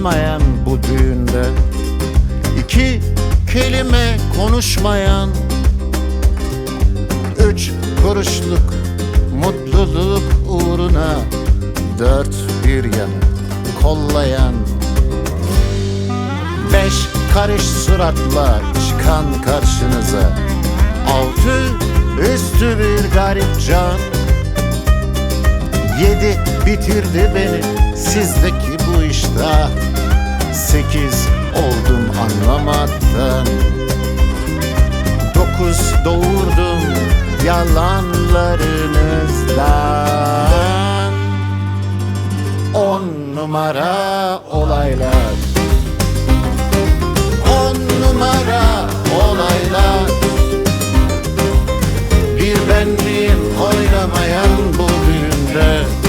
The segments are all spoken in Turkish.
oynamayan bu düğünde. İki kelime konuşmayan Üç kuruşluk mutluluk uğruna Dört bir yanı kollayan. Beş karış suratla çıkan karşınıza Altı üstü bir garip can. Yedi bitirdi beni sizdeki bu iştah Sekiz oldum anlamaktan Dokuz doğurdum yalanlarınızdan On numara olaylar. On numara olaylar. Bir benliğim oynamayan bu düğünde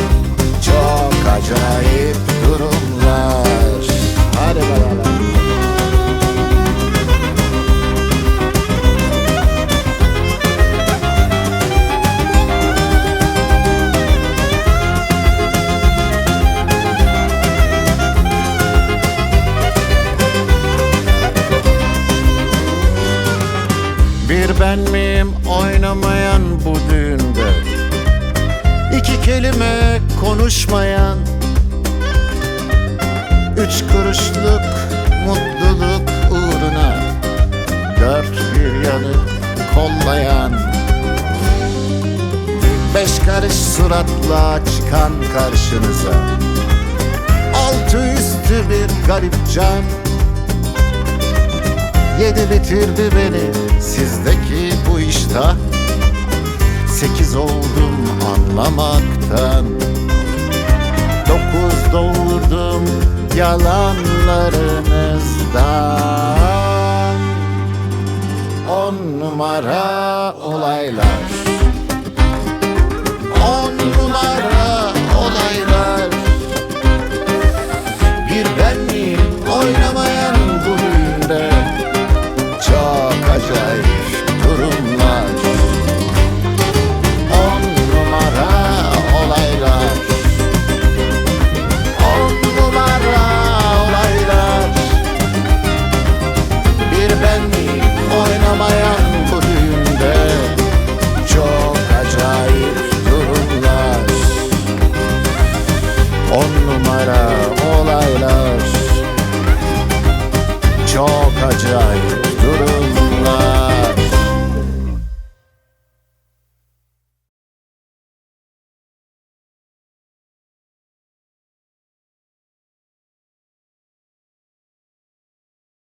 acayip durumlar. Hadi bakalım. Bir ben miyim oynamayan bu düğünde? İki kelime konuşmayan Üç kuruşluk mutluluk uğruna Dört bir yanı kollayan Beş karış suratla çıkan karşınıza. Altı üstü bir garip can Yedi bitirdi beni sizdeki bu iştah. Sekiz oldum anlamaktan Doğurdum yalanlarınızdan. On numara olaylar. On numara olaylara olaylar. Çok acayip.